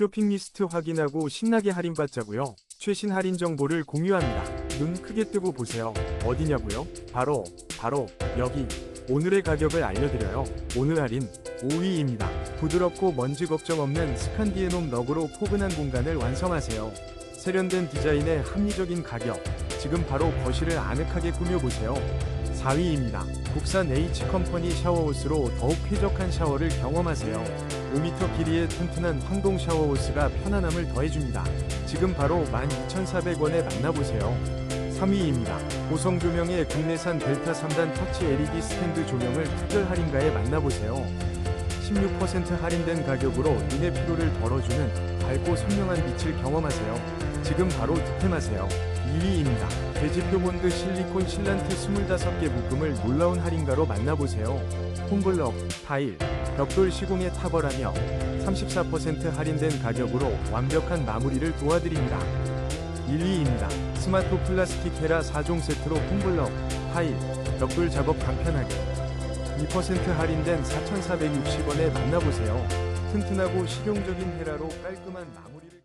쇼핑 리스트 확인하고 신나게 할인받자고요. 최신 할인 정보를 공유합니다. 눈 크게 뜨고 보세요. 어디냐고요? 바로 바로 여기. 오늘의 가격을 알려드려요. 오늘 할인 5위입니다. 부드럽고 먼지 걱정 없는 스칸디에놈 럭으로 포근한 공간을 완성하세요. 세련된 디자인의 합리적인 가격. 지금 바로 거실을 아늑하게 꾸며보세요. 4위입니다. 국산 H컴퍼니 샤워호스로 더욱 쾌적한 샤워를 경험하세요. 5m 길이의 튼튼한 황동 샤워호스가 편안함을 더해줍니다. 지금 바로 12,400원에 만나보세요. 3위입니다. 고성 조명의 국내산 델타 3단 터치 LED 스탠드 조명을 특별 할인가에 만나보세요. 16% 할인된 가격으로 눈의 피로를 덜어주는 밝고 선명한 빛을 경험하세요. 지금 바로 득템하세요. 2위입니다. 돼지표 본드 실리콘 실란트 25개 묶음을 놀라운 할인가로 만나보세요. 홈블럭, 타일, 벽돌 시공에 탁월하며 34% 할인된 가격으로 완벽한 마무리를 도와드립니다. 1위입니다. 스마트 플라스틱 헤라 4종 세트로 홈블럭, 타일, 벽돌 작업 간편하게 2% 할인된 4,460원에 만나보세요. 튼튼하고 실용적인 헤라로 깔끔한 마무리를